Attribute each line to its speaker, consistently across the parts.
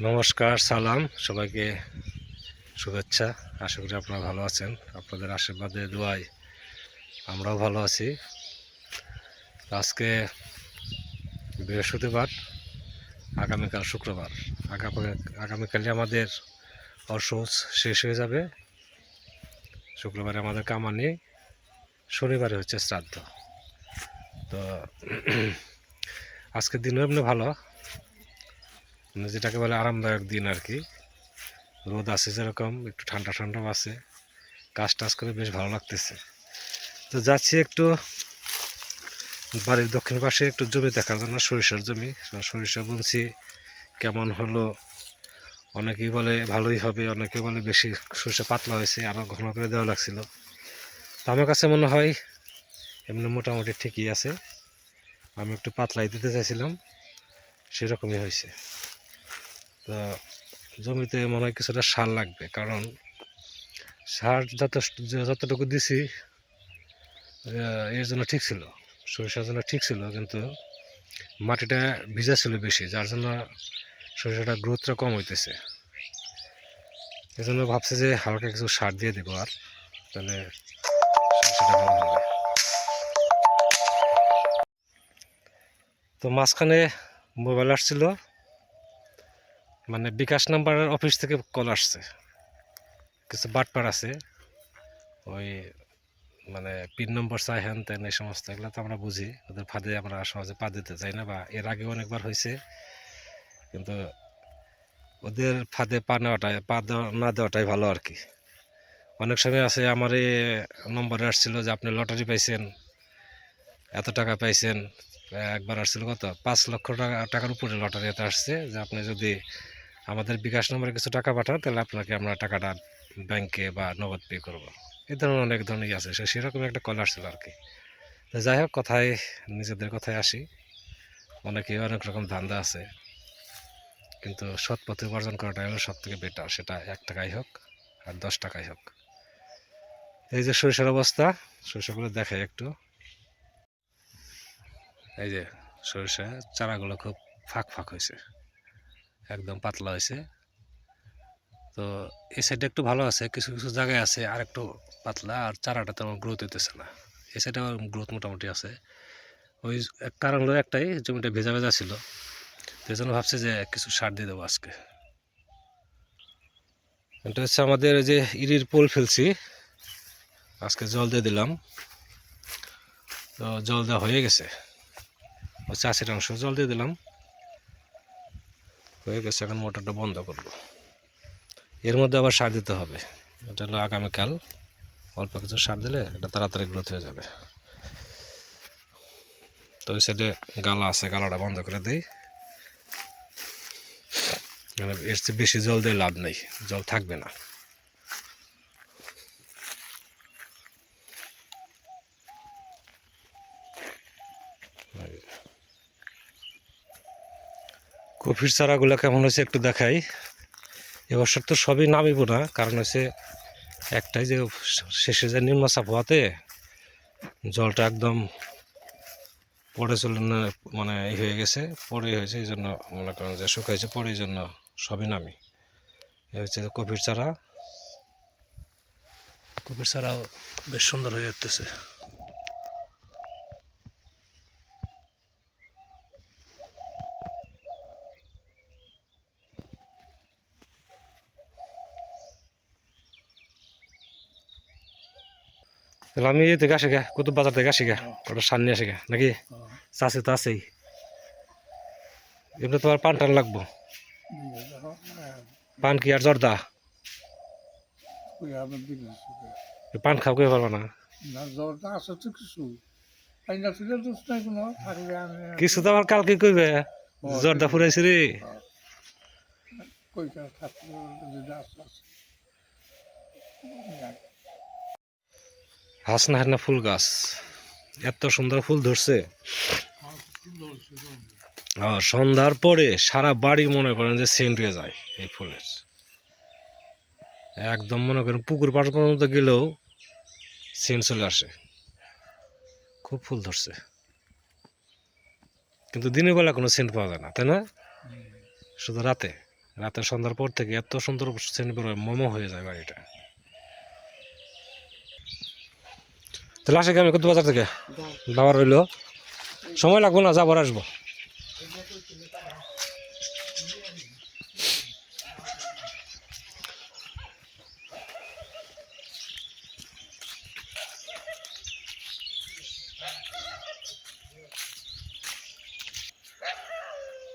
Speaker 1: নমস্কার, সালাম। সবাইকে শুভেচ্ছা। আশা করি আপনারা ভালো আছেন। আপনাদের আশীর্বাদে, দোয়ায় আমরাও ভালো আছি। আজকে বৃহস্পতিবার, আগামীকাল শুক্রবার। আগামী আগামীকালে আমাদের অসহজ শেষ হয়ে যাবে। শুক্রবারে আমাদের কামানি, শনিবারে হচ্ছে শ্রাদ্ধ। তো, আজকের দিনও এমনি ভালো। মানে যেটাকে বলে আরামদায়ক দিন আর কি রোদ আছে যেরকম, একটু ঠান্ডা ঠান্ডাও আছে। কাজ টাজ করে বেশ ভালো লাগতেছে। তো যাচ্ছি একটু বাড়ির দক্ষিণ পাশে একটু জমি দেখার জন্য, সরিষার জমি। সরিষা বুনছি, কেমন হলো? অনেকেই বলে ভালোই হবে অনেকে বলে বেশি। সরিষা পাতলা হয়েছে আরও ঘন করে দেওয়া লাগছিল। তো আমার কাছে মনে হয় এমনি মোটামুটি ঠিকই আছে। আমি একটু পাতলাই দিতে চাইছিলাম, সেরকমই হয়েছে। তো জমিতে মনে হয় কিছুটা সার লাগবে, কারণ সার যত যতটুকু দিছি এর জন্য ঠিক ছিল, সরিষার জন্য ঠিক ছিল, কিন্তু মাটিটা ভিজা ছিল বেশি, যার জন্য সরিষাটা গ্রোথটা কম হইতেছে। এই জন্য ভাবছে যে হালকা কিছু সার দিয়ে দেবো আর, তাহলে তো মাঝখানে মোবাইল আসছিল মানে বিকাশ নাম্বারের অফিস থেকে কল আসছে। কিছু বাটপার আছে। ওই মানে পিন নম্বর চাই হ্যান তেন এই সমস্ত এগুলো তো আমরা বুঝি। ওদের ফাঁদে আমরা সহজে পা দিতে চাই না বা এর আগে অনেকবার হয়েছে। কিন্তু ওদের ফাঁদে পা নেওয়াটাই, পা না দেওয়াটাই ভালো আর কি। অনেক সময় আছে আমার এই নম্বরে আসছিল যে, আপনি লটারি পাইছেন, এত টাকা পাইছেন। একবার আসছিল কত? পাঁচ লক্ষ টাকা, টাকার উপরে লটারি এতে আসছে যে, আপনি যদি আমাদের বিকাশ নম্বরে কিছু টাকা পাঠান, তাহলে আপনাকে আমরা টাকাটা ব্যাংকে বা নগদ পে করব। এই ধরনের অনেক ধরনেরই আছে, সে সেরকম একটা কল আসছিল আর কি যাই হোক, কথায়, নিজেদের কথায় আসি। অনেকেই অনেক রকম ধান্দা আছে, কিন্তু সৎ পথে উপার্জন করাটাই হলো সব থেকে বেটার সেটা এক টাকাই হোক আর দশ টাকাই হোক। এই যে সরিষার অবস্থা, সরিষাগুলো দেখাই একটু। এই যে সরিষা, চারাগুলো খুব ফাঁক ফাঁক হয়েছে। একদম পাতলা হয়েছে। তো এই সাইডে একটু ভালো আছে, কিছু কিছু জায়গায় আছে আর একটু পাতলা, আর চারাটা তেমন গ্রোথ হইতেছে না। এই সাইডে গ্রোথ মোটামুটি আছে। ওই এক কারণ হলো একটাই, জমিটা ভেজা ভেজা ছিল। তো এই জন্য ভাবছি যে কিছু সার দিয়ে দেবো আজকে। এটা হচ্ছে আমাদের যে ইরির পোল ফেলছি। আজকে জল দিয়ে দিলাম। তো জল দেওয়া হয়ে গেছে। চাষের অংশ জল দিয়ে দিলাম। হয়ে গেছে, এখন মোটরটা বন্ধ করব। এর মধ্যে আবার সার দিতে হবে। এটা হলো আগামীকাল। অল্প কিছু সার দিলে এটা তাড়াতাড়ি গ্রোথ হয়ে যাবে। তো ওই সাইডে গালা আছে, গালাটা বন্ধ করে দিই। মানে এর চেয়ে বেশি জল দিয়ে লাভ নেই। জল থাকবে না। কফির চারাগুলো কেমন হয়েছে একটু দেখাই। এবছর তো সবই নামিব না, কারণ হচ্ছে একটাই যে শেষে যে নিম্নচাপ হওয়াতে জলটা একদম পড়ে চলে না মানে হয়ে গেছে পরে হয়েছে, এই জন্য মনে করেন যে শুকাইছে পরে এই জন্য সবই নামি। এ হচ্ছে কফির চারা। কফির চারাও বেশ সুন্দর হয়ে উঠতেছে। তাহলে আমি এই থেকে আসি গা কুতুব বাজার থেকে আসি গা ওটা সামনে আসি গা নাকি? চাষে তো আছেই। এমনি তোমার পান টান লাগবো। পান কি আর জর্দা? পান খাও কে পারব না।
Speaker 2: কিছু। তো নাই কোনো থাকলে আমি
Speaker 1: কিছু তো আবার কালকে কইবে জর্দা ফুরাইছে রে।
Speaker 2: কই কার থাকলে যদি আছে আছে
Speaker 1: হাস না ফুল গাছ। এত সুন্দর ফুল ধরছে। সন্ধ্যার পরে সারা বাড়ি মনে করেন যে সেন্ট হয়ে যায় এই ফুলের। একদম মনে করেন পুকুর পাড় পর্যন্ত গেলেও সেন্ট চলে আসে। খুব ফুল ধরছে। কিন্তু দিনের বেলা কোনো সেন্ট পাওয়া যায় না তাই না? শুধু রাতে। রাতে সন্ধ্যার পর থেকে এত সুন্দর শ্রেণি মোমো হয়ে যায় বাড়িটা। তাহলে আসে আমি কত বাজার থেকে? বাবার রইল। সময় লাগবো না যাবার আসব।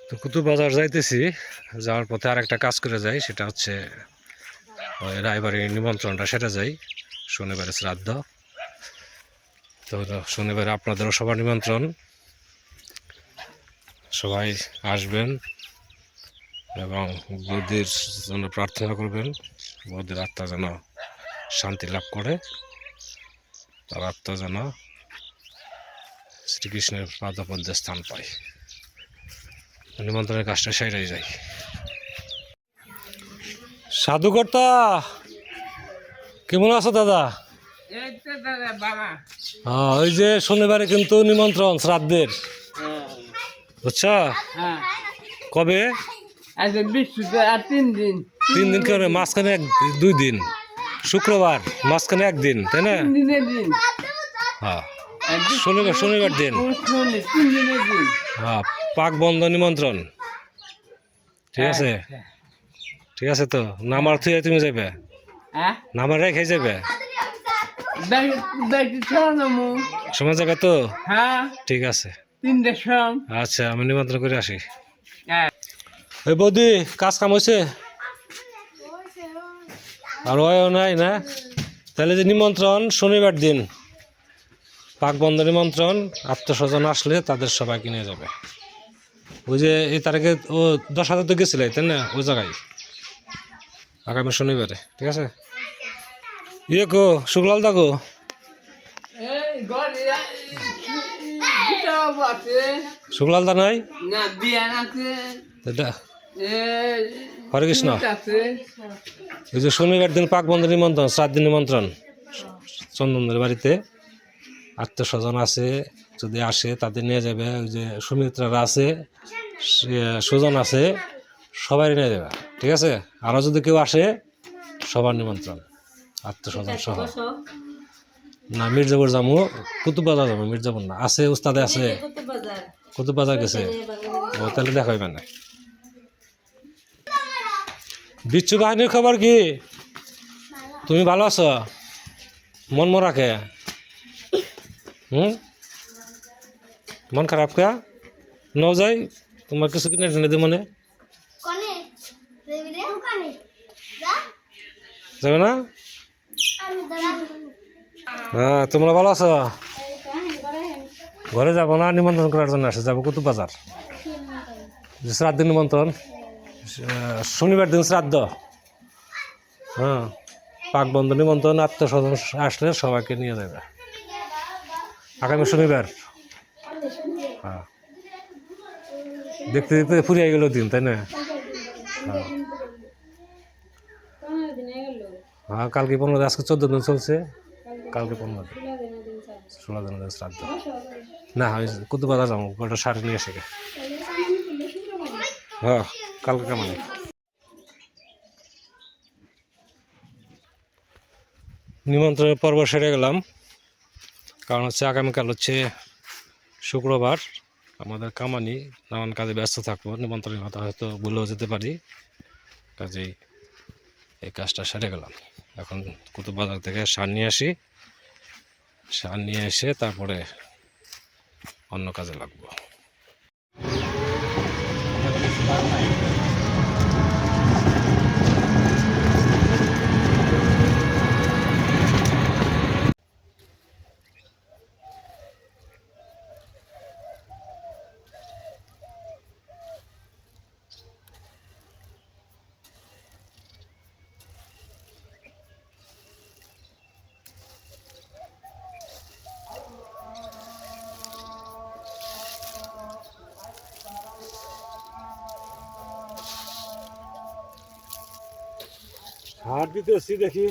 Speaker 1: তো কুতুব বাজার যাইতেছি, যাওয়ার পথে আর একটা কাজ করে যাই, সেটা হচ্ছে রায়বাড়ির নিমন্ত্রণটা, সেটা যাই। শনিবারে শ্রাদ্ধ। তো শনিবারে আপনাদেরও সবার নিমন্ত্রণ। সবাই আসবেন এবং বৌদির জন্য প্রার্থনা করবেন। বৌদির আত্মা যেন শান্তি লাভ করে। তার আত্মা যেন শ্রীকৃষ্ণের পাদপদ্মে স্থান পায়। নিমন্ত্রণের কাজটা সেরাই যাই। সাধু কর্তা কেমন আছো দাদা?
Speaker 3: দাদা বাবা
Speaker 1: হ্যাঁ ওই যে শনিবারে কিন্তু নিমন্ত্রণ শ্রাদ্ধের। বুঝছ?
Speaker 3: হ্যাঁ।
Speaker 1: কবে?
Speaker 3: আর তিন দিন।
Speaker 1: তিন দিন কেন মাঝখানে এক দুই দিন। শুক্রবার মাঝখানে একদিন তাই না? হ্যাঁ। শনিবার শনিবার দিন। হ্যাঁ পাক বন্ধ নিমন্ত্রণ। ঠিক আছে?
Speaker 3: আচ্ছা।
Speaker 1: ঠিক আছে তো? নামার থুয়ে তুমি যাবে
Speaker 3: হ্যাঁ?
Speaker 1: নামার রেখে যাবে সময় তো?
Speaker 3: হ্যাঁ।
Speaker 1: ঠিক আছে।
Speaker 3: তিনটের
Speaker 1: আচ্ছা আমি নিমন্ত্রণ করে আসি।
Speaker 3: হ্যাঁ।
Speaker 1: ওই বৌদি কাজ কাম হয়েছে? আর ওয়ও নাই না? তাহলে যে নিমন্ত্রণ শনিবার দিন। পাক বন্ধ নিমন্ত্রণ আত্মস্বজন আসলে তাদের সবাইকে নিয়ে যাবে। ওই যে এই তারিখে ও দশ হাজার তো গেছিলে তাই না? ওই জায়গায়। আগামী শনিবারে ঠিক আছে? ইয়ে কো শুক্লাল দা
Speaker 3: এই আছে
Speaker 1: শুক্লাল দা নাই?
Speaker 3: এই
Speaker 1: হরে কৃষ্ণ ওই যে শনিবার দিন পাক বন্ধ নিমন্ত্রণ সাত দিন নিমন্ত্রণ। চন্দনদের বাড়িতে আত্মস্বজন আছে যদি আসে তাদের নিয়ে যাবে। ওই যে সুমিত্রারা আছে সুজন আছে সবাই নিয়ে যাবে। ঠিক আছে? আরও যদি কেউ আসে সবার নিমন্ত্রণ। আত্মস্বজন সহ। না মির্জাপুর যাব কুতুব বাজার যাব মির্জাপুর না। আছে উস্তাদে আছে। কুতুব বাজার গেছে। ও তাহলে দেখা হইবে না বিচ্ছু বাহিনীর খবর কি? তুমি ভালো আছো? মন মরাকে হুম? মন খারাপ কে? ন যাই তোমার কিছু কিনে টেনে মানে।
Speaker 4: যা।
Speaker 1: যাবে না? হ্যাঁ তোমরা ভালো আছো? ঘরে যাব না, নিমন্ত্রণ করার জন্য আসে, যাব কুতুব বাজার। শ্রাদ্ধ নিমন্ত্রণ। শনিবার দিন শ্রাদ্ধ। হ্যাঁ পাক বন্ধ নিমন্ত্রণ আত্মস্বজন আসলে সবাইকে নিয়ে যাবে। আগামী শনিবার। হ্যাঁ। দেখতে দেখতে ফুরিয়ে গেল দিন, তাই না? হ্যাঁ। হ্যাঁ কালকে পনেরো আজকে চোদ্দ দিন চলছে। কালকে পনেরো দিন ষোলো দিন শ্রাদ্ধ। না, ওই বাজার যাব গোটা শাড়ি নিয়ে এসে হ্যাঁ কালকে কেমন? নিমন্ত্রণের পর্ব সেরে গেলাম। কারণ হচ্ছে আগামীকাল হচ্ছে শুক্রবার। আমাদের কামানি, নানান কাজে ব্যস্ত থাকব। নিমন্ত্রণের কথা হয়তো ভুলেও যেতে পারি। কাজেই এই কাজটা সেরে গেলাম। এখন কুতুব বাজার থেকে সার নিয়ে আসি। সার নিয়ে এসে তারপরে অন্য কাজে লাগবো। সার দিতেছি দেখি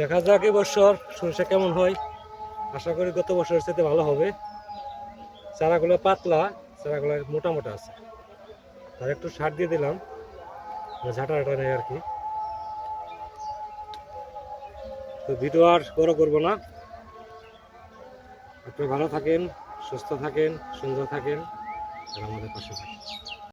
Speaker 1: দেখা যাক এবছর সরষে কেমন হয়। আশা করি গত বছরের সাথে ভালো হবে। চারাগুলো পাতলা, চারাগুলো মোটা মোটা আছে। আর একটু সার দিয়ে দিলাম ঝাঁটা ঝাঁটা নেই আর কি। তো ভিডিও আর বড় করব না। আপনি ভালো থাকেন, সুস্থ থাকেন, সুন্দর থাকেন, আর আমাদের পাশে থাকেন।